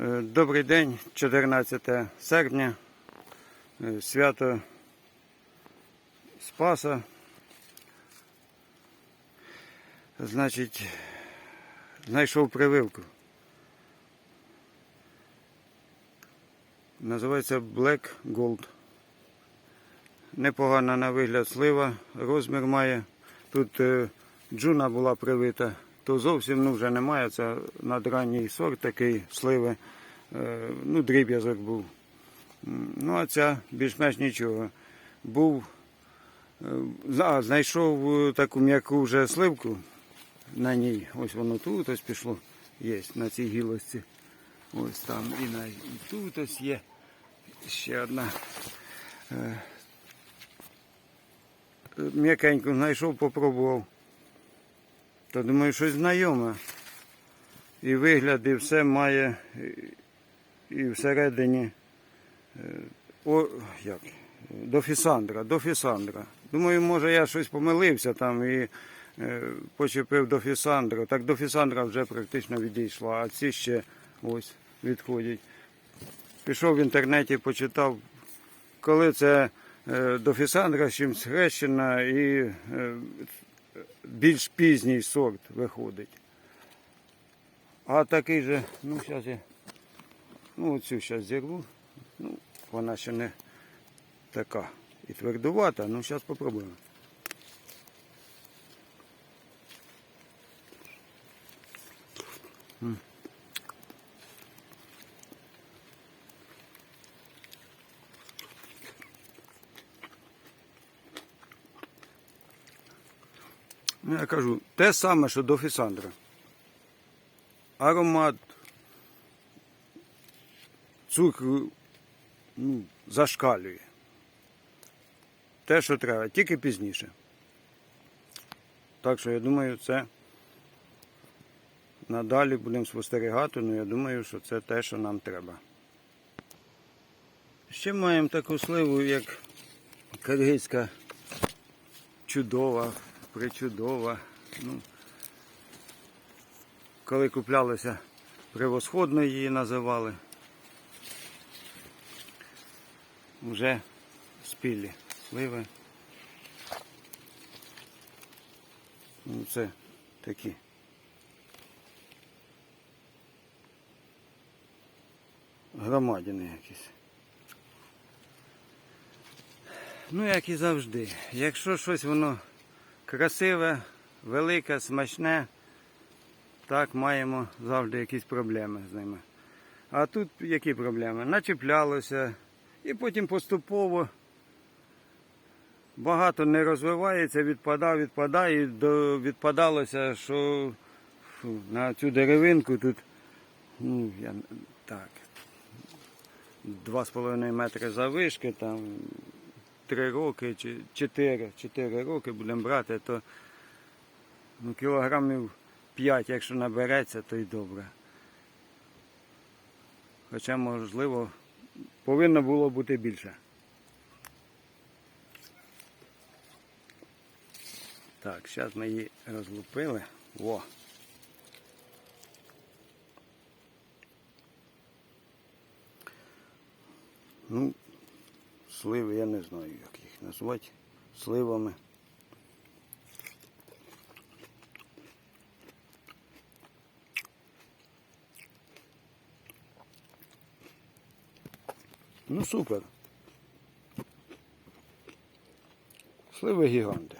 Е, Добрий день, 14 серпня, е, свято Спаса. Значить, знайшов прививку. Називається Black Gold. Непогана на вигляд слива, розмір має. Тут е, джуна була привита, то зовсім ну, вже немає. Це надранній сорт такий сливи. Е, ну, дріб'язок був. Ну, а ця більш-менш нічого. Був, е, а, знайшов е, таку м'яку вже сливку на ній. Ось воно тут ось пішло. Є на цій гілості. Ось там і, на, і тут ось є ще одна. М'якеньку знайшов, попробував. То думаю, щось знайоме. І вигляд, і все має, і- всередині. е, О, як? До Фісандра, до Фісандра. Думаю, може я щось помилився там і е, почепив до Фісандра. Так до Фісандра вже практично відійшла, а ці ще ось відходять. Пішов в інтернеті, почитав, коли це е, до Фісандра з чимсь хрещена і е, більш пізній сорт виходить. А такий же, ну зараз я, ну оцю зараз зірву. Ну, вона ще не така і твердувата, ну зараз спробуємо. М. я кажу, те саме, що до Фісандра. Аромат цукру ну, зашкалює. Те, що треба, тільки пізніше. Так що я думаю, це надалі будемо спостерігати, але я думаю, що це те, що нам треба. Ще маємо таку сливу, як киргизька чудова, причудова. Ну, коли куплялися, превосходно її називали. Вже спілі сливи. Ну, це такі. Громадини якісь. Ну, як і завжди. Якщо щось воно красиве, велике, смачне, так маємо завжди якісь проблеми з ними. А тут які проблеми? Начеплялося і потім поступово багато не розвивається, відпадає, відпадає, і відпадалося, що на цю деревинку тут ну, я, так, 2,5 метри завишки, там 3 роки чи 4, 4 роки будемо брати, то ну, кілограмів 5, якщо набереться, то й добре. Хоча, можливо, повинно було бути більше. Так, зараз ми її розлупили. Во. Ну, сливи я не знаю, як їх назвати. Сливами. Ну супер. Сливи гіганти.